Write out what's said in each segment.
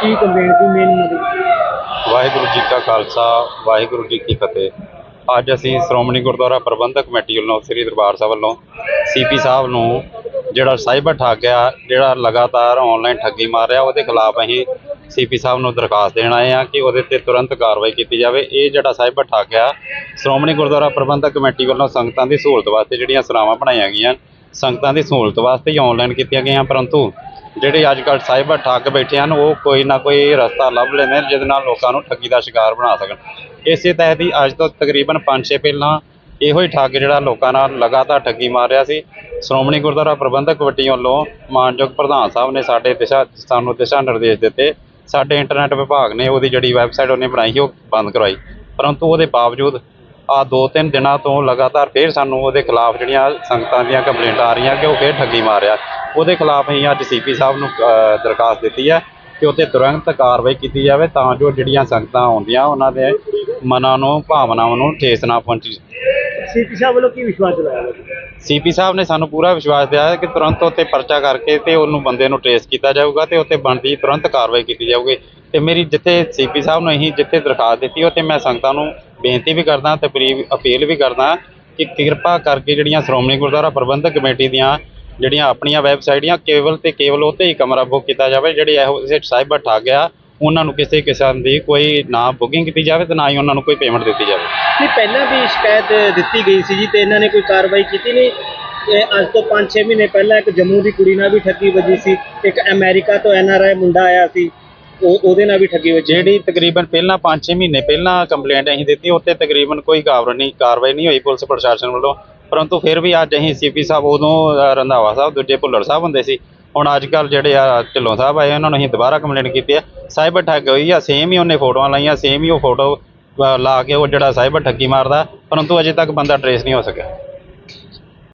ਕੀ complaint ਦੀ main ਮਦਦ ਵਾਹਿਗੁਰੂ ਜੀ ਕਾ ਖਾਲਸਾ, ਵਾਹਿਗੁਰੂ ਜੀ ਕੀ ਫਤਿਹ। ਅੱਜ ਅਸੀਂ ਸ਼੍ਰੋਮਣੀ ਗੁਰਦੁਆਰਾ ਪ੍ਰਬੰਧਕ ਕਮੇਟੀ ਵੱਲੋਂ, ਸ੍ਰੀ ਦਰਬਾਰ ਸਾਹਿਬ ਵੱਲੋਂ ਸੀਪੀ ਸਾਹਿਬ ਨੂੰ ਜਿਹੜਾ ਸਾਈਬਰ ਠੱਗ ਜਿਹੜਾ ਲਗਾਤਾਰ ਆਨਲਾਈਨ ਠੱਗੀ ਮਾਰ ਰਿਹਾ, ਉਹਦੇ ਖਿਲਾਫ ਅਸੀਂ ਸੀਪੀ ਸਾਹਿਬ ਨੂੰ ਦਰਖਾਸਤ ਦੇਣ ਆਏ ਆ ਕਿ ਉਹਦੇ ਤੇ ਤੁਰੰਤ ਕਾਰਵਾਈ ਕੀਤੀ ਜਾਵੇ। ਇਹ ਜਿਹੜਾ ਸਾਈਬਰ ਠੱਗ ਸ਼੍ਰੋਮਣੀ ਗੁਰਦੁਆਰਾ ਪ੍ਰਬੰਧਕ ਕਮੇਟੀ ਵੱਲੋਂ ਸੰਗਤਾਂ ਦੀ ਸਹੂਲਤ ਵਾਸਤੇ ਜਿਹੜੀਆਂ ਸਲਾਵਾਂ ਬਣਾਈਆਂ ਗਈਆਂ ਸੰਗਤਾਂ ਦੀ ਸਹੂਲਤ ਵਾਸਤੇ ਹੀ ਆਨਲਾਈਨ ਕੀਤੀਆਂ ਗਈਆਂ, ਪਰੰਤੂ ਜਿਹੜੇ ਅੱਜ ਕੱਲ੍ਹ ਸਾਈਬਰ ਠੱਗ ਬੈਠੇ ਹਨ, ਉਹ ਕੋਈ ਨਾ ਕੋਈ ਰਸਤਾ ਲੱਭ ਲੈਂਦੇ ਨੇ ਜਿਹਦੇ ਨਾਲ ਲੋਕਾਂ ਨੂੰ ਠੱਗੀ ਦਾ ਸ਼ਿਕਾਰ ਬਣਾ ਸਕਣ। ਇਸੇ ਤਹਿਤ ਹੀ ਅੱਜ ਤੋਂ ਤਕਰੀਬਨ 5-6 ਪਹਿਲਾਂ ਇਹੋ ਹੀ ਠੱਗ ਜਿਹੜਾ ਲੋਕਾਂ ਨਾਲ ਲਗਾਤਾਰ ਠੱਗੀ ਮਾਰ ਰਿਹਾ ਸੀ। ਸ਼੍ਰੋਮਣੀ ਗੁਰਦੁਆਰਾ ਪ੍ਰਬੰਧਕ ਕਮੇਟੀ ਵੱਲੋਂ ਮਾਨਯੋਗ ਪ੍ਰਧਾਨ ਸਾਹਿਬ ਨੇ ਸਾਡੇ ਦਿਸ਼ਾ, ਸਾਨੂੰ ਦਿਸ਼ਾ ਨਿਰਦੇਸ਼ ਦਿੱਤੇ। ਸਾਡੇ ਇੰਟਰਨੈਟ ਵਿਭਾਗ ਨੇ ਉਹਦੀ ਜਿਹੜੀ ਵੈਬਸਾਈਟ ਉਹਨੇ ਬਣਾਈ ਸੀ ਉਹ ਬੰਦ ਕਰਵਾਈ। ਪਰੰਤੂ ਉਹਦੇ ਬਾਵਜੂਦ ਆ ਦੋ ਤਿੰਨ ਦਿਨਾਂ ਤੋਂ ਲਗਾਤਾਰ ਫੇਰ ਸਾਨੂੰ ਉਹਦੇ ਖਿਲਾਫ ਜਿਹੜੀਆਂ ਸੰਗਤਾਂ ਦੀਆਂ ਕੰਪਲੇਂਟਾਂ ਆ ਰਹੀਆਂ ਕਿ ਉਹ ਫੇਰ ਠੱਗੀ ਮਾਰਿਆ ਉਹਦੇ ਖਿਲਾਫ ਅਸੀਂ ਅੱਜ ਸੀਪੀ ਸਾਹਿਬ ਨੂੰ ਦਰਖਾਸਤ ਦਿੱਤੀ ਹੈ ਕਿ ਉੱਤੇ ਤੁਰੰਤ ਕਾਰਵਾਈ ਕੀਤੀ ਜਾਵੇ ਤਾਂ ਜੋ ਜਿਹੜੀਆਂ ਸੰਗਤਾਂ ਆਉਂਦੀਆਂ ਉਹਨਾਂ ਦੇ ਮਨਾਂ ਨੂੰ ਭਾਵਨਾਵਾਂ ਨੂੰ ਠੇਸ ਨਾ ਪਹੁੰਚੀ। ਸੀਪੀ ਸਾਹਿਬ ਵੱਲੋਂ ਕੀ ਵਿਸ਼ਵਾਸ ਦਿਲਾਇਆ ਗਿਆ? ਸੀਪੀ ਸਾਹਿਬ ਨੇ ਸਾਨੂੰ ਪੂਰਾ ਵਿਸ਼ਵਾਸ ਦਿਵਾਇਆ ਕਿ ਤੁਰੰਤ ਉੱਤੇ ਪਰਚਾ ਕਰਕੇ ਤੇ ਉਹਨੂੰ ਬੰਦੇ ਨੂੰ ਟ੍ਰੇਸ ਕੀਤਾ ਜਾਊਗਾ ਤੇ ਉੱਤੇ ਬਣਦੀ ਤੁਰੰਤ ਕਾਰਵਾਈ ਕੀਤੀ ਜਾਊਗੀ। ਤੇ ਮੇਰੀ ਜਿੱਥੇ ਸੀਪੀ ਸਾਹਿਬ ਨੂੰ ਅਸੀਂ ਜਿੱਥੇ ਦਰਖਾਸਤ ਦਿੱਤੀ ਉੱਥੇ ਮੈਂ ਸੰਗਤਾਂ ਨੂੰ ਬੇਨਤੀ ਵੀ ਕਰਦਾ ਤੇ ਅਪੀਲ ਅਪੀਲ ਵੀ ਕਰਦਾ ਕਿ ਕਿਰਪਾ ਕਰਕੇ ਜਿਹੜੀਆਂ ਸ਼੍ਰੋਮਣੀ ਗੁਰਦੁਆਰਾ ਪ੍ਰਬੰਧਕ ਕਮੇਟੀ ਦੀਆਂ ਜਿਹੜੀਆਂ ਆਪਣੀਆਂ ਵੈਬਸਾਈਟਾਂ ਕੇਵਲ ਤੇ ਕੇਵਲ ਉੱਤੇ ਹੀ ਕਮਰਾ ਬੁੱਕ ਕੀਤਾ ਜਾਵੇ, ਜਿਹੜੇ ਇਹੋ ਜਿਹੇ ਸਾਈਬਰ ਠੱਗ ਆ ਉਹਨਾਂ ਨੂੰ ਕਿਸੇ ਕਿਸਮ ਦੀ ਕੋਈ ਨਾ ਬੁਕਿੰਗ ਕੀਤੀ ਜਾਵੇ ਤੇ ਨਾ ਹੀ ਉਹਨਾਂ ਨੂੰ ਕੋਈ ਪੇਮੈਂਟ ਦਿੱਤੀ ਜਾਵੇ। ਨਹੀਂ, ਪਹਿਲਾਂ ਵੀ ਸ਼ਿਕਾਇਤ ਦਿੱਤੀ ਗਈ ਸੀ ਜੀ ਤੇ ਇਹਨਾਂ ਨੇ ਕੋਈ ਕਾਰਵਾਈ ਕੀਤੀ ਨਹੀਂ। ਅੱਜ ਤੋਂ 5-6 ਮਹੀਨੇ ਪਹਿਲਾਂ ਇੱਕ ਜੰਮੂ ਦੀ ਕੁੜੀ ਨਾਲ ਵੀ ਠੱਗੀ ਵੱਜੀ ਸੀ, ਇੱਕ ਅਮਰੀਕਾ ਤੋਂ ਐਨਆਰਆਈ ਮੁੰਡਾ ਆਇਆ ਸੀ। ਉਹ ਉਹਦੇ ਨਾਲ ਵੀ ਠੱਗੀ ਵੱਜੀ। ਜਿਹੜੀ ਤਕਰੀਬਨ ਪਹਿਲਾਂ 5-6 ਮਹੀਨੇ ਪਹਿਲਾਂ ਕੰਪਲੇਂਟ ਅਸੀਂ ਦਿੱਤੀ ਉੱਤੇ ਤਕਰੀਬਨ ਕੋਈ ਕਾਰਵਾਈ ਨਹੀਂ ਕਾਰਵਾਈ ਨਹੀਂ ਹੋਈ ਪੁਲਿਸ ਪ੍ਰਸ਼ਾਸਨ ਵੱਲੋਂ। ਪਰੰਤੂ ਫਿਰ ਵੀ ਅੱਜ ਅਸੀਂ ਸੀਪੀ ਸਾਹਿਬ ਉਦੋਂ ਅ, ਰੰਧਾਵਾ ਸਾਹਿਬ ਦੂਜੇ ਭੁੱਲਰ ਸਾਹਿਬ ਹੁੰਦੇ ਸੀ। ਹੁਣ ਅੱਜ ਕੱਲ ਜਿਹੜੇ ਆ ਢਿੱਲੋਂ ਸਾਹਿਬ ਆਏ ਉਹਨਾਂ ਨੂੰ ਅਸੀਂ ਦੁਬਾਰਾ ਕੰਪਲੇਂਟ ਕੀਤੀ ਹੈ। ਸਾਈਬਰ ਠੱਗ ਹੋਈ ਆ ਸੇਮ ਹੀ ਉਹਨੇ ਫੋਟੋਆਂ ਲਾਈਆਂ ਸੇਮ ਹੀ ਉਹ ਫੋਟੋ ਲਾ ਕੇ ਉਹ ਜਿਹੜਾ ਸਾਈਬਰ ਠੱਗੀ ਮਾਰਦਾ ਪਰੰਤੂ ਅਜੇ ਤੱਕ ਬੰਦਾ ਟਰੇਸ ਨਹੀਂ ਹੋ ਸਕਿਆ।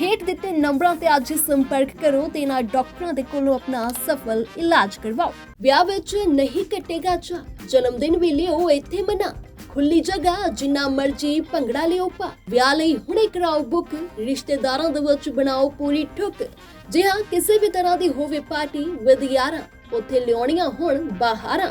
ਹੇਠ ਦਿੱਤੇ ਨੰਬਰਾਂ ਤੇ ਅੱਜ ਸੰਪਰਕ ਕਰੋ ਤੇ ਇਹਨਾਂ ਡਾਕਟਰਾਂ ਦੇ ਕੋਲੋਂ ਆਪਣਾ ਸਫਲ ਇਲਾਜ ਕਰਵਾਓ। ਵਿਆਹ ਵਿੱਚ ਨਹੀਂ ਕੱਟੇਗਾ ਚਾ ਜਨਮ ਦਿਨ ਵੀ ਲਿਓ ਇੱਥੇ ਮਨਾ। ਖੁੱਲੀ ਜਗ੍ਹਾ, ਜਿੰਨਾ ਮਰਜ਼ੀ ਭੰਗੜਾ ਲਿਓ ਪਾ। ਵਿਆਹ ਲਈ ਹੁਣੇ ਕਰਾਓ ਬੁੱਕ, ਰਿਸ਼ਤੇਦਾਰਾਂ ਦੇ ਵਿੱਚ ਬਣਾਓ ਪੂਰੀ ਠੁੱਕ। ਜੇ ਹਾਂ, ਕਿਸੇ ਵੀ ਤਰ੍ਹਾਂ ਦੀ ਹੋਵੇ ਪਾਰਟੀ ਵਿਦ ਯਾਰਾਂ ਉੱਥੇ ਲਿਆਉਣੀਆਂ ਹੁਣ ਬਾਹਰਾਂ